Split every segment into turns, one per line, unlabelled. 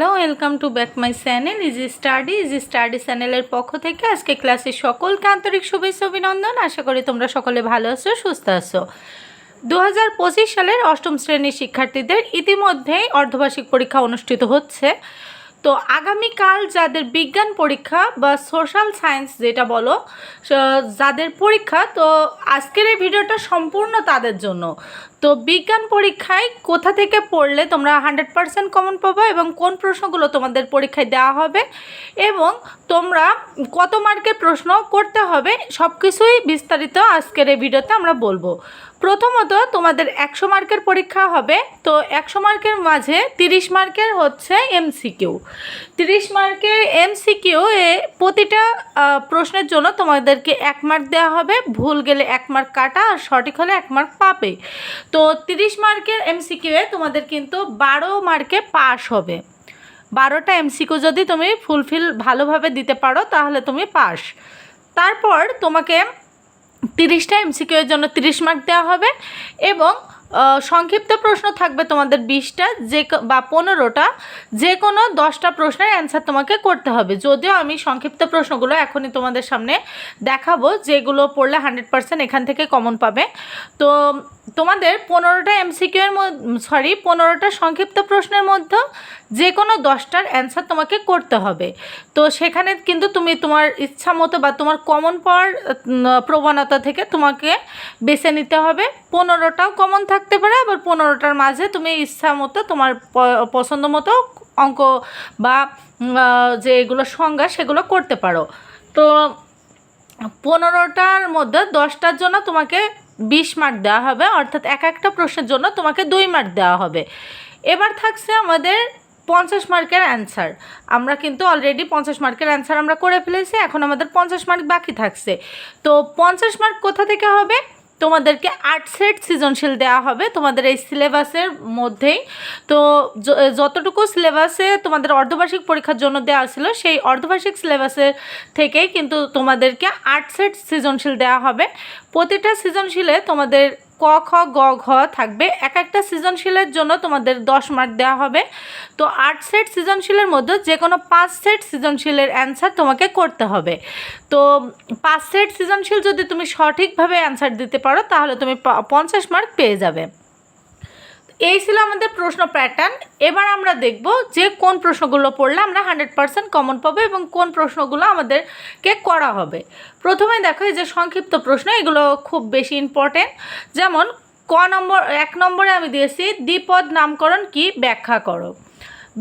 Hello welcome to back my channel easy study easy study চ্যানেলের পক্ষ থেকে আজকে ক্লাসের সকলকে আন্তরিক শুভেচ্ছা, অভিনন্দন। আশা করি তোমরা সকলে ভালো আছো, সুস্থ আছো। দু হাজার পঁচিশ সালের অষ্টম শ্রেণির শিক্ষার্থীদের ইতিমধ্যেই অর্ধবার্ষিক পরীক্ষা অনুষ্ঠিত হচ্ছে। তো আগামীকাল যাদের বিজ্ঞান পরীক্ষা বা সোশ্যাল সায়েন্স যেটা বলো যাদের পরীক্ষা, তো আজকের এই ভিডিওটা সম্পূর্ণ তাদের জন্য। তো বিজ্ঞান পরীক্ষায় কোথা থেকে পড়লে তোমরা হান্ড্রেড পার্সেন্ট কমন পাবো এবং কোন প্রশ্নগুলো তোমাদের পরীক্ষায় দেওয়া হবে এবং তোমরা কত মার্কের প্রশ্ন করতে হবে সব কিছুই বিস্তারিত আজকের এই ভিডিওতে আমরা বলব। প্রথমত তোমাদের একশো মার্কের পরীক্ষা হবে, তো একশো মার্কের মাঝে তিরিশ মার্কের হচ্ছে এমসিকিউ। তিরিশ মার্কের এমসিকিউ এ প্রতিটা প্রশ্নের জন্য তোমাদেরকে এক মার্ক দেওয়া হবে, ভুল গেলে এক মার্ক কাটা আর সঠিক হলে এক মার্ক পাবে। তো তিরিশ মার্কের এমসিকিউয়ে তোমাদের কিন্তু বারো মার্কে পাস হবে। বারোটা এমসিকিউ যদি তুমি ফুলফিল ভালোভাবে দিতে পারো, তাহলে তুমি পাস তারপর তোমাকে তিরিশটা এমসিকিউ এর জন্য তিরিশ মার্ক দেওয়া হবে এবং সংক্ষিপ্ত প্রশ্ন থাকবে তোমাদের বিশটা, যে বা পনেরোটা, যে কোনো দশটা প্রশ্নের অ্যান্সার তোমাকে করতে হবে। যদিও আমি সংক্ষিপ্ত প্রশ্নগুলো এখনই তোমাদের সামনে দেখাবো, যেগুলো পড়লে হান্ড্রেড পার্সেন্ট এখান থেকে কমন পাবে। তো তোমাদের পনেরোটা এমসিকিউ এর সরি পনেরোটা সংক্ষিপ্ত প্রশ্নের মধ্যে যে কোনো দশটার অ্যান্সার তোমাকে করতে হবে। তো সেখানে কিন্তু তুমি তোমার ইচ্ছা মতো বা তোমার কমন পাওয়ার প্রবণতা থেকে তোমাকে বেছে নিতে হবে। পনেরোটাও কমন থাকতে পারে, আবার পনেরোটার মাঝে তুমি ইচ্ছা মতো তোমার পছন্দ মতো অঙ্ক বা যে এগুলো সংজ্ঞা সেগুলো করতে পারো। তো পনেরোটার মধ্যে দশটার জন্য তোমাকে বিশ মার্ক দেওয়া হবে, অর্থাৎ এক একটা প্রশ্নের জন্য তোমাকে দুই মার্ক দেওয়া হবে। এবার থাকছে আমাদের পঞ্চাশ মার্কের অ্যান্সার আমরা কিন্তু অলরেডি পঞ্চাশ মার্কের অ্যান্সার আমরা করে ফেলেছি, এখন আমাদের পঞ্চাশ মার্ক বাকি থাকছে। তো পঞ্চাশ মার্ক কোথা থেকে হবে? তোমাদেরকে আর্ট সেট সৃজনশীল দেওয়া হবে তোমাদের এই সিলেবাসের মধ্যেই। তো যতটুকু সিলেবাসে তোমাদের অর্ধবার্ষিক পরীক্ষার জন্য দেওয়া ছিল, সেই অর্ধবার্ষিক সিলেবাসের থেকেই কিন্তু তোমাদেরকে আর্ট সেট সৃজনশীল দেওয়া হবে। প্রতিটা সৃজনশীলে তোমাদের ক, খ, গ, ঘ থাকবে। এক একটা সৃজনশীলের জন্য তোমাদের দশ মার্ক দেওয়া হবে। তো আট সেট সৃজনশীলের মধ্যে যে কোনো পাঁচ সেট সৃজনশীলের অ্যান্সার তোমাকে করতে হবে। তো পাঁচ সেট সৃজনশীল যদি তুমি সঠিকভাবে অ্যান্সার দিতে পারো, তাহলে তুমি পঞ্চাশ মার্ক পেয়ে যাবে। এই ছিল আমাদের প্রশ্ন প্যাটার্ন এবার আমরা দেখব যে কোন প্রশ্নগুলো পড়লে আমরা হান্ড্রেড পার্সেন্ট কমন পাবো এবং কোন প্রশ্নগুলো আমাদেরকে করা হবে। প্রথমে দেখো এই যে সংক্ষিপ্ত প্রশ্ন, এগুলো খুব বেশি ইম্পর্টেন্ট যেমন, ক নম্বর, এক নম্বরে আমি দিয়েছি, দ্বিপদ নামকরণ কি ব্যাখ্যা করো।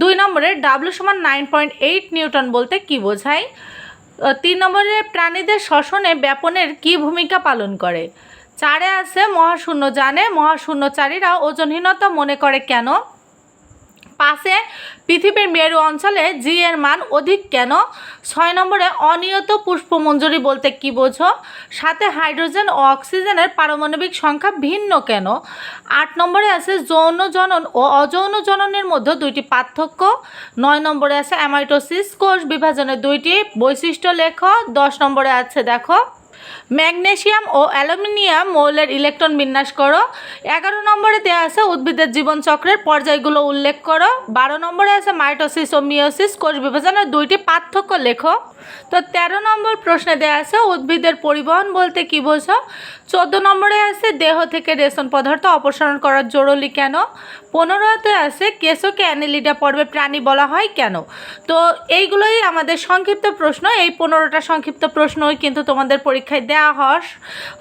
দুই নম্বরে ডাব্লু সমান নাইন পয়েন্ট এইট নিউটন বলতে কি বোঝায়। তিন নম্বরে প্রাণীদের শ্বসনে ব্যাপনের কি ভূমিকা পালন করে। চারে আছে মহাশূন্য জানে মহাশূন্যচারীরা ওজনহীনতা মনে করে কেন? পাশে পৃথিবীর মেরু অঞ্চলে জি এর মান অধিক কেন? ছয় নম্বরে অনিয়ত পুষ্পমঞ্জুরি বলতে কি বোঝো? সাথে হাইড্রোজেন ও অক্সিজেনের পারমাণবিক সংখ্যা ভিন্ন কেন? আট নম্বরে আছে যৌন জনন ও অযৌন জননের মধ্যে দুইটি পার্থক্য। নয় নম্বরে আছে অ্যামাইটোসিস কোষ বিভাজনের দুইটি বৈশিষ্ট্য লেখ। দশ নম্বরে আছে দেখো ম্যাগনেসিয়াম ও অ্যালুমিনিয়াম মৌলের ইলেকট্রন বিন্যাস করো। এগারো নম্বরে দেওয়া আছে উদ্ভিদের জীবনচক্রের পর্যায়গুলো উল্লেখ করো। বারো নম্বরে আছে মাইটোসিস ও মিওসিস কোষ বিভাজনের দুইটি পার্থক্য লেখো। তো তেরো নম্বর প্রশ্নে দেওয়া আছে, উদ্ভিদের পরিবহন বলতে কি বোঝো? চোদ্দ নম্বরে আছে, দেহ থেকে রেশন পদার্থ অপসারণ করার জরুরি কেন? পনেরোতে আছে, কেশোকে অ্যানিলিডা পর্বে প্রাণী বলা হয় কেন? তো এইগুলোই আমাদের সংক্ষিপ্ত প্রশ্ন, এই পনেরোটা সংক্ষিপ্ত প্রশ্নই কিন্তু তোমাদের পরীক্ষায় দেওয়া হস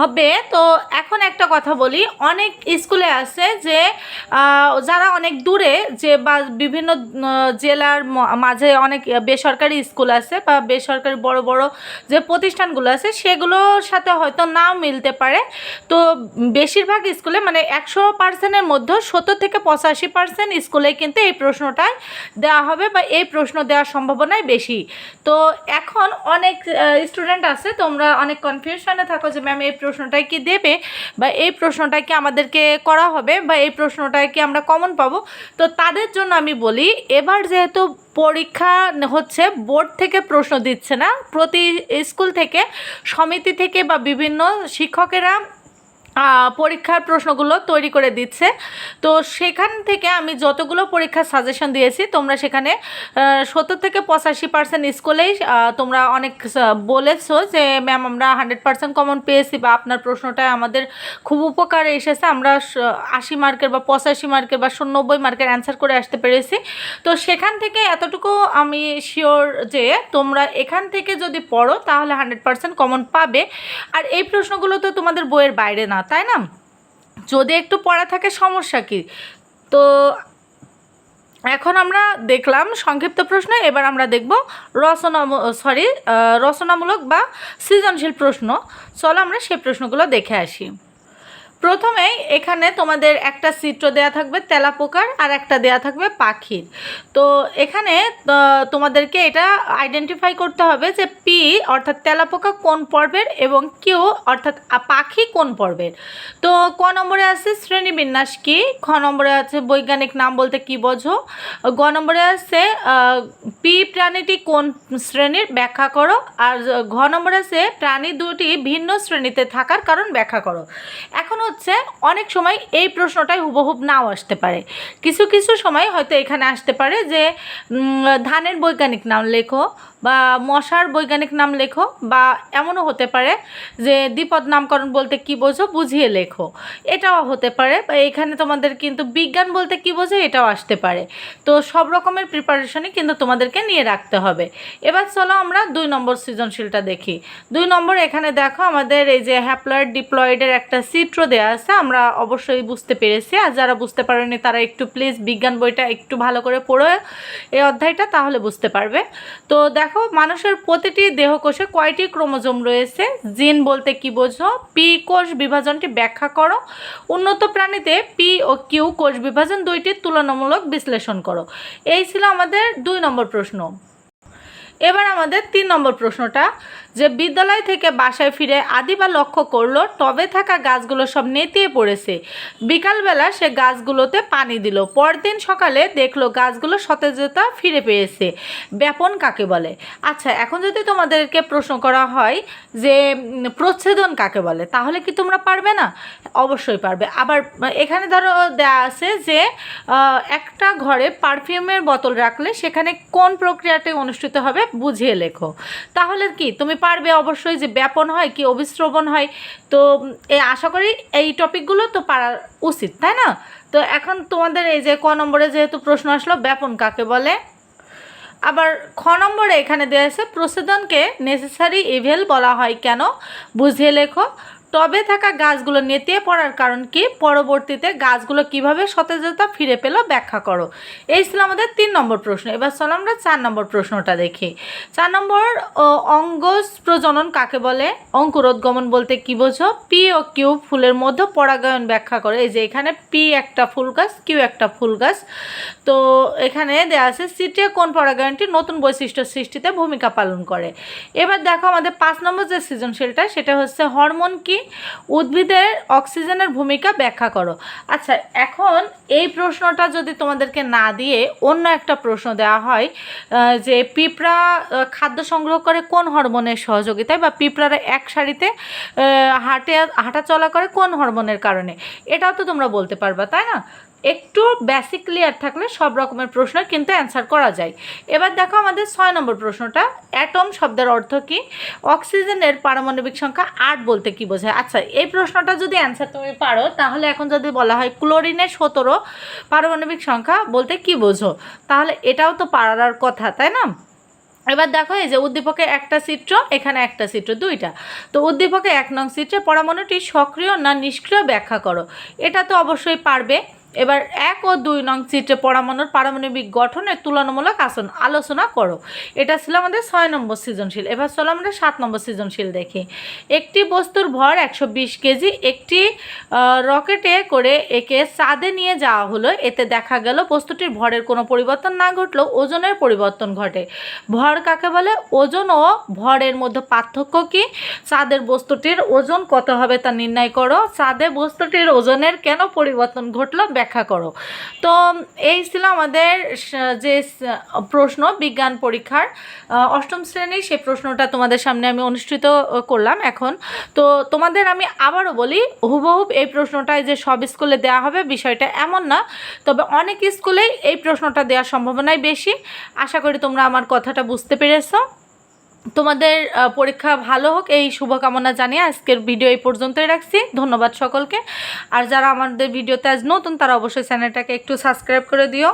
হবে। তো এখন একটা কথা বলি, অনেক স্কুলে আছে যে যারা অনেক দূরে যে বা বিভিন্ন জেলার মাঝে অনেক বেসরকারি স্কুল আছে বা বেসরকারি বড় বড় যে প্রতিষ্ঠানগুলো আছে, সেগুলোর সাথে হয়তো নাও মিলতে পারে। তো বেশিরভাগ স্কুলে মানে একশো পার্সেন্টের মধ্যে সত্তর থেকে পঁচাশি পার্সেন্ট স্কুলে কিন্তু এই প্রশ্নটাই দেওয়া হবে বা এই প্রশ্ন দেওয়ার সম্ভাবনাই বেশি। তো এখন অনেক স্টুডেন্ট আছে, তোমরা অনেক কনফিউশনে থাকো যে ম্যাম এই প্রশ্নটাই কি দেবে বা এই প্রশ্নটা কি আমাদেরকে করা হবে বা এই প্রশ্নটাই কি আমরা কমন পাবো। তো তাদের জন্য আমি বলি, এবার যেহেতু পরীক্ষা হচ্ছে বোর্ড থেকে প্রশ্ন দিচ্ছে না। প্রতি স্কুল থেকে সমিতি থেকে বা বিভিন্ন শিক্ষকেরা পরীক্ষার প্রশ্নগুলো তৈরি করে দিচ্ছে। তো সেখান থেকে আমি যতগুলো পরীক্ষার সাজেশন দিয়েছি, তোমরা সেখানে সত্তর থেকে পঁচাশি পার্সেন্ট স্কুলেই তোমরা অনেক বলেছ যে ম্যাম আমরা হান্ড্রেড পার্সেন্ট কমন পেয়েছি বা আপনার প্রশ্নটা আমাদের খুব উপকারে এসেছে। আমরা আশি মার্কের বা পঁচাশি মার্কের বা নব্বই মার্কের অ্যান্সার করে আসতে পেরেছি। তো সেখান থেকে এতটুকু আমি শিওর যে, তোমরা এখান থেকে যদি পড়ো, তাহলে হান্ড্রেড পার্সেন্ট কমন পাবে। আর এই প্রশ্নগুলো তো তোমাদের বইয়ের বাইরে না তাই না? যদি একটু পড়া থাকে সমস্যা কী? তো এখন আমরা দেখলাম সংক্ষিপ্ত প্রশ্ন, এবার আমরা দেখব রচনা সরি রচনামূলক বা সৃজনশীল প্রশ্ন। চলো আমরা সেই প্রশ্নগুলো দেখে আসি। প্রথমেই এখানে তোমাদের একটা চিত্র দেয়া থাকবে তেলাপোকার আর একটা দেয়া থাকবে পাখির। তো এখানে তোমাদেরকে এটা আইডেন্টিফাই করতে হবে যে পি অর্থাৎ তেলাপোকা কোন পর্বের এবং কিউ অর্থাৎ পাখি কোন পর্বের। তো ক নম্বরে আছে শ্রেণীবিন্যাস কি? খ নম্বরে আছে বৈজ্ঞানিক নাম বলতে কি বোঝো? গ নম্বরে আছে পি প্রাণীটি কোন শ্রেণির? ব্যাখ্যা করো। আর ঘ নম্বরে আছে, প্রাণী দুটি ভিন্ন শ্রেণীতে থাকার কারণ ব্যাখ্যা করো। এখন হচ্ছে অনেক সময় এই প্রশ্নটাই হুবহুব নাও আসতে পারে। কিছু কিছু সময় হয়তো এখানে আসতে পারে যে ধানের বৈজ্ঞানিক নাম লেখো বা মশার বৈজ্ঞানিক নাম লেখো বা এমনও হতে পারে যে দ্বিপদ নামকরণ বলতে কি বোঝো? বুঝিয়ে লেখো। এটাও হতে পারে। বা এখানে তোমাদের কিন্তু বিজ্ঞান বলতে কি বোঝো? এটাও আসতে পারে। তো সব রকমের প্রিপারেশনই কিন্তু তোমাদেরকে নিয়ে রাখতে হবে। এবার চলো আমরা দুই নম্বর সৃজনশীলটা দেখি। দুই নম্বর এখানে দেখো আমাদের এই যে হ্যাপ্লয়েড ডিপ্লয়েডের একটা চিত্র দেওয়া আছে। আমরা অবশ্যই বুঝতে পেরেছি। আর যারা বুঝতে পারেনি, তারা একটু প্লিজ বিজ্ঞান বইটা একটু ভালো করে পড়ো এই অধ্যায়টা তাহলে বুঝতে পারবে। তো দেখো মানুষের প্রতিটি দেহকোষে কয়টি ক্রোমোজোম রয়েছে? জিন বলতে কি বোঝো? পি কোষ বিভাজনটি ব্যাখ্যা করো। উন্নত প্রাণীতে পি ও কিউ কোষ বিভাজন দুইটির তুলনামূলক বিশ্লেষণ করো। এই ছিল আমাদের দুই নম্বর প্রশ্ন। এবার আমাদের তিন নম্বর প্রশ্নটা, যে বিদ্যালয় থেকে বাসায় ফিরে আদিবা লক্ষ্য করল, টবে থাকা গাছগুলো সব নেতিয়ে পড়েছে। বিকালবেলা সে গাছগুলোতে পানি দিল। পরদিন সকালে দেখল গাছগুলো সতেজতা ফিরে পেয়েছে। ব্যাপন কাকে বলে? আচ্ছা এখন যদি তোমাদেরকে প্রশ্ন করা হয় যে প্রচ্ছেদন কাকে বলে, তাহলে কি তোমরা পারবে না? অবশ্যই পারবে। আবার, এখানে ধরো দেয়া আছে যে একটা ঘরে পারফিউমের বোতল রাখলে সেখানে কোন প্রক্রিয়াটি অনুষ্ঠিত হবে? বুঝিয়ে লেখো। তাহলে কি, তুমি পারবে অবশ্যই যে ব্যাপন হয় কি অভিস্রবণ হয়। তো এই আশা করি এই টপিকগুলো তো পারা উচিত, তাই না? তো এখন তোমাদের এই যে ক নম্বরে যেহেতু প্রশ্ন আসলো, ব্যাপন কাকে বলে? আবার খ নম্বরে এখানে দেওয়া আছে, প্রসেদনকে নেসেসারি ইভেল বলা হয় কেন? বুঝিয়ে লেখো। টবে থাকা গাছগুলো নেতিয়ে পড়ার কারণ কি? পরবর্তীতে গাছগুলো কীভাবে সতেজতা ফিরে পেল ব্যাখ্যা করো। এই ছিল আমাদের তিন নম্বর প্রশ্ন। এবার চলো আমরা চার নম্বর প্রশ্নটা দেখি। চার নম্বর অঙ্গজ প্রজনন কাকে বলে? অঙ্কুরোদ্গমন বলতে কি বোঝো? পি ও কিউ ফুলের মধ্যে পরাগায়ন ব্যাখ্যা করে। এই যে এখানে পি একটা ফুল গাছ কিউ একটা ফুল গাছ। তো এখানে দেওয়া আছে সিটে কোন পরাগায়নটি নতুন বৈশিষ্ট্য সৃষ্টিতে ভূমিকা পালন করে? এবার দেখো আমাদের পাঁচ নম্বর যে সৃজনশীলটা, সেটা হচ্ছে হরমোন কি? উদ্ভিদের অক্সিজেনের ভূমিকা ব্যাখ্যা করো। আচ্ছা এখন এই প্রশ্নটা যদি তোমাদেরকে না দিয়ে অন্য একটা প্রশ্ন দেওয়া হয় যে পিঁপড়া খাদ্য সংগ্রহ করে কোন হরমোনের সহযোগিতায় বা পিঁপড়ারা এক সারিতে হাঁটে হাঁটা চলা করে কোন হরমোনের কারণে? এটাও তো তোমরা বলতে পারবা, তাই না? একটু বেসিক ক্লিয়ার থাকলে সব রকমের প্রশ্ন কিন্তু অ্যান্সার করা যায়। এবার দেখো আমাদের ছয় নম্বর প্রশ্নটা অ্যাটম শব্দের অর্থ কি? অক্সিজেনের পারমাণবিক সংখ্যা আট বলতে কি বোঝায়? আচ্ছা এই প্রশ্নটা যদি অ্যান্সার তুমি পারো, তাহলে এখন যদি বলা হয় ক্লোরিনের সতেরো পারমাণবিক সংখ্যা বলতে কি বোঝো? তাহলে এটাও তো পারার কথা, তাই না? এবার দেখো এই যে উদ্দীপকে একটা চিত্র, এখানে একটা চিত্র, দুইটা। তো উদ্দীপকে এক নং চিত্রে পরমাণুটি সক্রিয় না নিষ্ক্রিয় ব্যাখ্যা করো। এটা তো অবশ্যই পারবে। এবার এক ও দুই নং চিত্রে পরমাণুর পারমাণবিক গঠনের তুলনামূলক আসন আলোচনা করো। এটা ছিল আমাদের ছয় নম্বর সৃজনশীল। এবার চলো আমরা সাত নম্বর সৃজনশীল দেখি। একটি বস্তুর ভর একশো বিশ কেজি, একটি রকেটে করে একে চাঁদে নিয়ে যাওয়া হলো। এতে দেখা গেল বস্তুটির ভরের কোনো পরিবর্তন না ঘটলেও ওজনের পরিবর্তন ঘটে। ভর কাকে বলে? ওজন ও ভরের মধ্যে পার্থক্য কি? চাঁদের বস্তুটির ওজন কত হবে তা নির্ণয় করো। চাঁদে বস্তুটির ওজনের কেন পরিবর্তন ঘটলো? ব্যাখ্যা করো। তো এই ছিল আমাদের যে প্রশ্ন বিজ্ঞান পরীক্ষার অষ্টম শ্রেণির সেই প্রশ্নটা তোমাদের সামনে আমি অনুষ্ঠিত করলাম এখন। তো তোমাদের আমি আবারও বলি হুবহুব এই প্রশ্নটাই যে সব স্কুলে দেওয়া হবে বিষয়টা এমন না, তবে অনেক স্কুলেই এই প্রশ্নটা দেওয়ার সম্ভাবনাই বেশি। আশা করি তোমরা আমার কথাটা বুঝতে পেরেছ। তোমাদের পরীক্ষা ভালো হোক, এই শুভকামনা জানিয়ে আজকের ভিডিও এই পর্যন্তই রাখছি। ধন্যবাদ সকলকে। আর যারা আমাদের ভিডিওতে আজ নতুন, তারা অবশ্যই চ্যানেলটাকে একটু সাবস্ক্রাইব করে দিও।